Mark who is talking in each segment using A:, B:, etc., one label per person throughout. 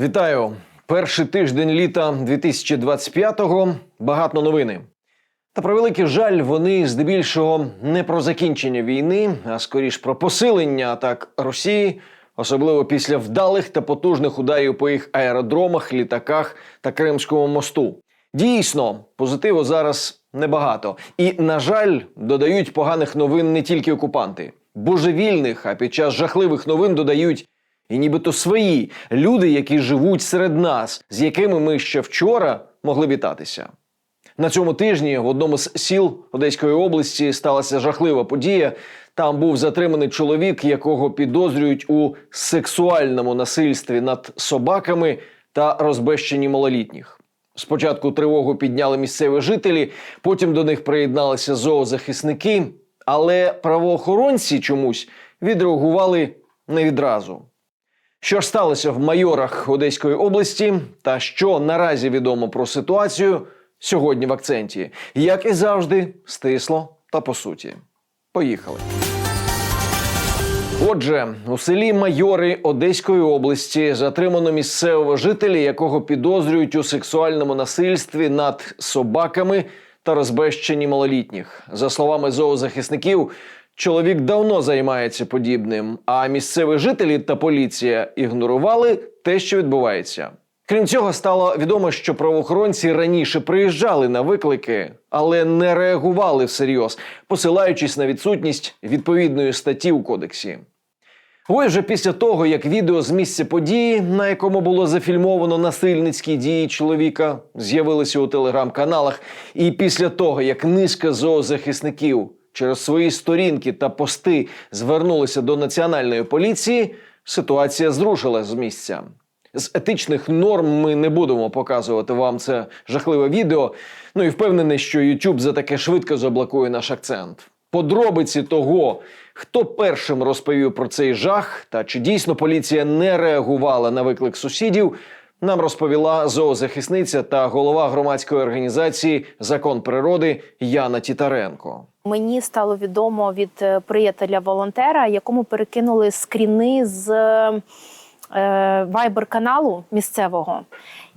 A: Вітаю! Перший тиждень літа 2025-го. Багато новини. Та про великий жаль, вони здебільшого не про закінчення війни, а скоріш про посилення атак Росії, особливо після вдалих та потужних ударів по їх аеродромах, літаках та Кримському мосту. Дійсно, позитиву зараз небагато. І, на жаль, додають поганих новин не тільки окупанти, божевільних, а під час жахливих новин додають і нібито свої люди, які живуть серед нас, з якими ми ще вчора могли вітатися. На цьому тижні в одному з сіл Одеської області сталася жахлива подія. Там був затриманий чоловік, якого підозрюють у сексуальному насильстві над собаками та розбещенні малолітніх. Спочатку тривогу підняли місцеві жителі, потім до них приєдналися зоозахисники, але правоохоронці чомусь відреагували не відразу. Що ж сталося в майорах Одеської області, та що наразі відомо про ситуацію сьогодні в акценті, як і завжди, стисло та по суті. Поїхали. Отже, у селі Майори Одеської області затримано місцевого жителя, якого підозрюють у сексуальному насильстві над собаками та розбещенні малолітніх. За словами зоозахисників, чоловік давно займається подібним, а місцеві жителі та поліція ігнорували те, що відбувається. Крім цього, стало відомо, що правоохоронці раніше приїжджали на виклики, але не реагували всерйоз, посилаючись на відсутність відповідної статті у кодексі. Ось вже після того, як відео з місця події, на якому було зафільмовано насильницькі дії чоловіка, з'явилися у телеграм-каналах, і після того, як низка зоозахисників через свої сторінки та пости звернулися до національної поліції, ситуація зрушила з місця. З етичних норм ми не будемо показувати вам це жахливе відео. Ну і впевнений, що YouTube за таке швидко заблокує наш акцент. Подробиці того, хто першим розповів про цей жах, та чи дійсно поліція не реагувала на виклик сусідів, нам розповіла зоозахисниця та голова громадської організації Закон природи Яна Тітаренко.
B: Мені стало відомо від е, приятеля волонтера, якому перекинули скріни з вайбер каналу місцевого.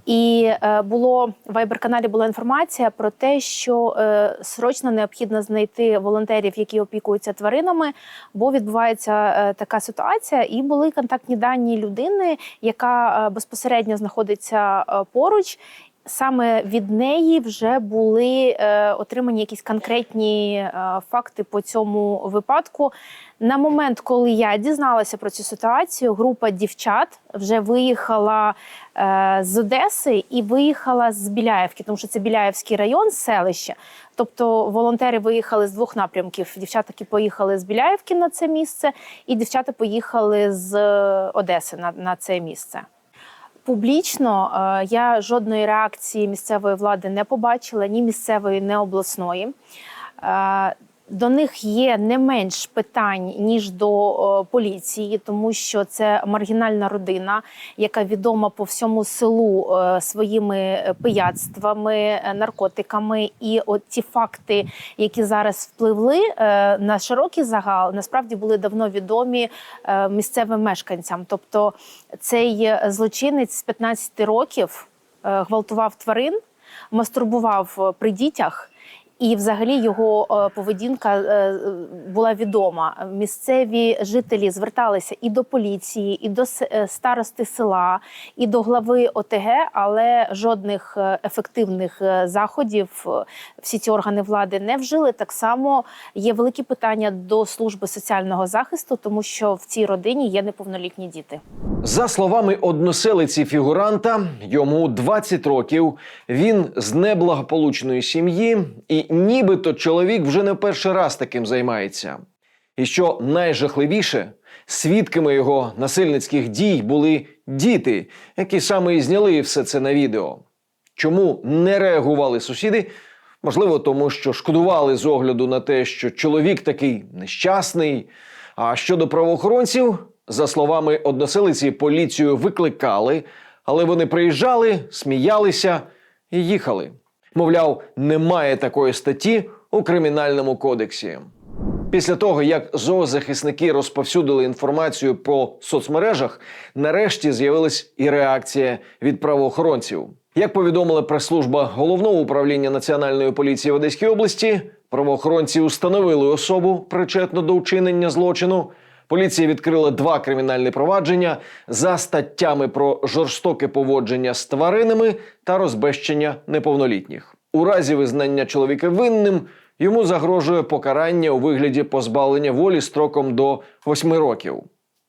B: І е, було в вайбер-каналі була інформація про те, що е, срочно необхідно знайти волонтерів, які опікуються тваринами, бо відбувається е, така ситуація, і були контактні дані людини, яка е, безпосередньо знаходиться е, поруч. Саме від неї вже були е, отримані якісь конкретні е, факти по цьому випадку. На момент, коли я дізналася про цю ситуацію, група дівчат вже виїхала е, з Одеси і виїхала з Біляєвки, тому що це Біляєвський район, селище. Тобто волонтери виїхали з двох напрямків. Дівчата поїхали з Біляєвки на це місце, і дівчата поїхали з Одеси на, на це місце. Публічно е, я жодної реакції місцевої влади не побачила, ні місцевої, ні обласної. До них є не менш питань ніж до е, поліції, тому що це маргінальна родина, яка відома по всьому селу е, своїми пияцтвами, е, наркотиками. І от ті факти, які зараз впливли на широкий загал, насправді були давно відомі місцевим мешканцям. Тобто цей злочинець з 15 років гвалтував тварин, мастурбував при дітях. І, взагалі, його е, поведінка е, була відома. Місцеві жителі зверталися і до поліції, і до е, старости села, і до глави ОТГ, але жодних ефективних заходів всі ці органи влади не вжили. Так само є великі питання до служби соціального захисту, тому що в цій родині є неповнолітні діти.
A: За словами односелиці фігуранта, йому 20 років. Він з неблагополучної сім'ї, і нібито чоловік вже не перший раз таким займається. І що найжахливіше, свідками його насильницьких дій були діти, які саме і зняли все це на відео. Чому не реагували сусіди? Можливо, тому що шкодували з огляду на те, що чоловік такий нещасний. А щодо правоохоронців, за словами односелиці, поліцію викликали, але вони приїжджали, сміялися і їхали. Мовляв, немає такої статті у кримінальному кодексі. Після того, як зоозахисники розповсюдили інформацію по соцмережах, нарешті з'явилась і реакція від правоохоронців. Як повідомила прес-служба головного управління національної поліції в Одеській області, правоохоронці установили особу причетну до вчинення злочину. Поліція відкрила два кримінальні провадження за статтями про жорстоке поводження з тваринами та розбещення неповнолітніх. У разі визнання чоловіка винним йому загрожує покарання у вигляді позбавлення волі строком до 8 років.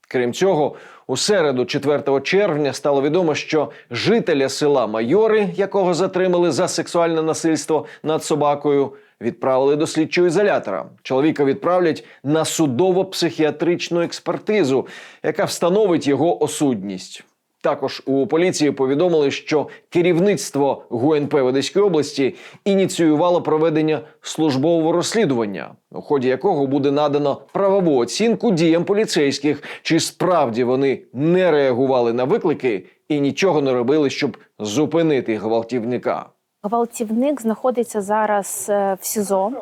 A: Крім цього, у середу, 4 червня, стало відомо, що жителя села Майори, якого затримали за сексуальне насильство над собакою, відправили до слідчого ізолятора. Чоловіка відправлять на судово-психіатричну експертизу, яка встановить його осудність. Також у поліції повідомили, що керівництво ГУНП в Одеській області ініціювало проведення службового розслідування, у ході якого буде надано правову оцінку діям поліцейських, чи справді вони не реагували на виклики і нічого не робили, щоб зупинити гвалтівника.
B: Гвалтівник знаходиться зараз е, в СІЗО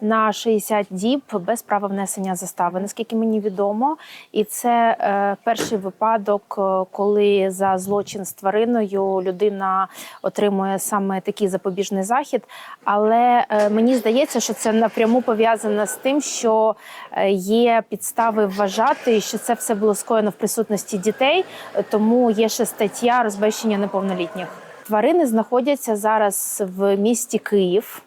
B: на 60 діб без права внесення застави, наскільки мені відомо. І це е, перший випадок, е, коли за злочин з твариною людина отримує саме такий запобіжний захід. Але е, мені здається, що це напряму пов'язано з тим, що е, є підстави вважати, що це все було скоєно в присутності дітей, тому є ще стаття розбещення неповнолітніх. Тварини знаходяться зараз в місті Київ,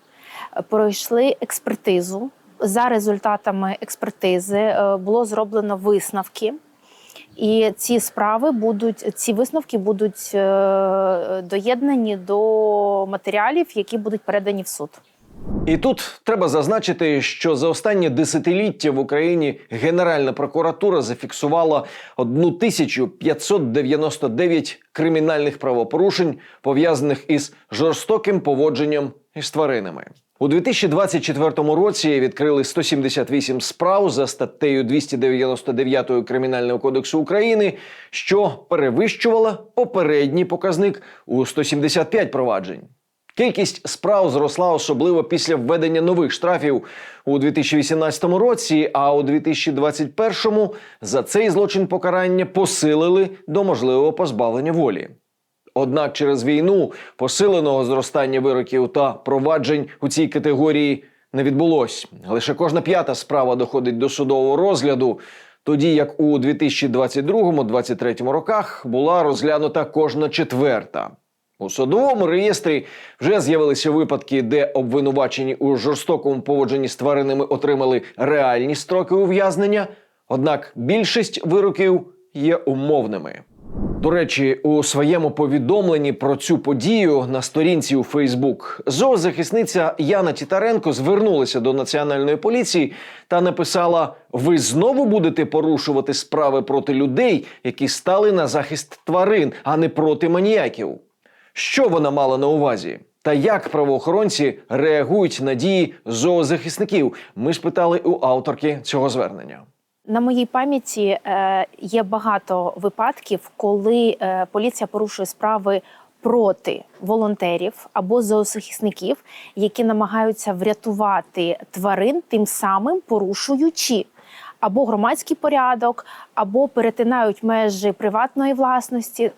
B: пройшли експертизу. За результатами експертизи е, було зроблено висновки. І ці справи будуть, ці висновки будуть е, доєднані до матеріалів, які будуть передані в суд.
A: І тут треба зазначити, що за останнє десятиліття в Україні Генеральна прокуратура зафіксувала 1599 кримінальних правопорушень, пов'язаних із жорстоким поводженням із тваринами. У 2024 році відкрили 178 справ за статтею 299 Кримінального кодексу України, що перевищувала попередній показник у 175 проваджень. Кількість справ зросла особливо після введення нових штрафів у 2018 році, а у 2021 за цей злочин покарання посилили до можливого позбавлення волі. Однак через війну посиленого зростання вироків та проваджень у цій категорії не відбулось. Лише кожна п'ята справа доходить до судового розгляду, тоді як у 2022-2023 роках була розглянута кожна четверта. У судовому реєстрі вже з'явилися випадки, де обвинувачені у жорстокому поводженні з тваринами отримали реальні строки ув'язнення, однак більшість вироків є умовними. До речі, у своєму повідомленні про цю подію на сторінці у Фейсбук зоозахисниця Яна Тітаренко звернулася до національної поліції та написала: Ви знову будете порушувати справи проти людей, які стали на захист тварин, а не проти маніяків. Що вона мала на увазі? Та як правоохоронці реагують на дії зоозахисників? Ми спитали у авторки цього звернення.
B: На моїй пам'яті е, є багато випадків, коли е, поліція порушує справи проти волонтерів або зоозахисників, які намагаються врятувати тварин, тим самим порушуючи або громадський порядок, або перетинають межі приватної власності.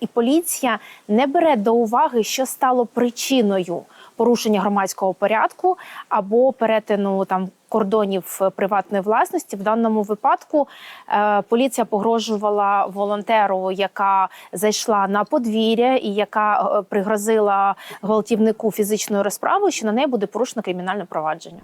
B: І поліція не бере до уваги, що стало причиною порушення громадського порядку або перетину там кордонів е, приватної власності. В даному випадку е, поліція погрожувала волонтеру, яка зайшла на подвір'я і яка е, пригрозила гвалтівнику фізичною розправою, що на неї буде порушено кримінальне провадження.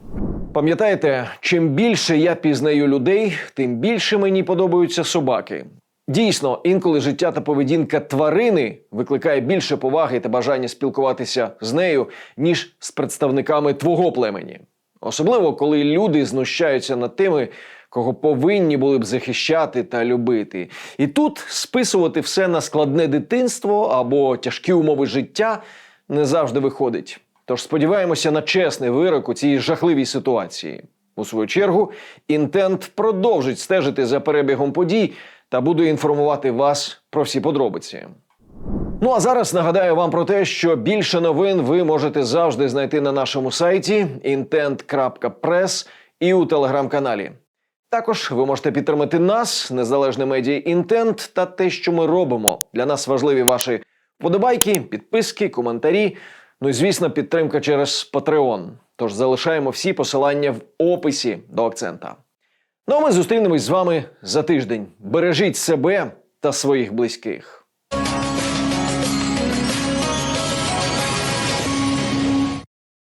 A: Пам'ятаєте, чим більше я пізнаю людей, тим більше мені подобаються собаки. Дійсно, інколи життя та поведінка тварини викликає більше поваги та бажання спілкуватися з нею, ніж з представниками твого племені. Особливо, коли люди знущаються над тими, кого повинні були б захищати та любити. І тут списувати все на складне дитинство або тяжкі умови життя не завжди виходить. Тож сподіваємося на чесний вирок у цій жахливій ситуації. У свою чергу, інтент продовжить стежити за перебігом подій та буде інформувати вас про всі подробиці. Ну а зараз нагадаю вам про те, що більше новин ви можете завжди знайти на нашому сайті intent.press і у телеграм-каналі. Також ви можете підтримати нас, незалежне медіа інтент та те, що ми робимо. Для нас важливі ваші вподобайки, підписки, коментарі. Ну і звісно, підтримка через Patreon. Тож залишаємо всі посилання в описі до акцента. Ну а ми зустрінемось з вами за тиждень. Бережіть себе та своїх близьких.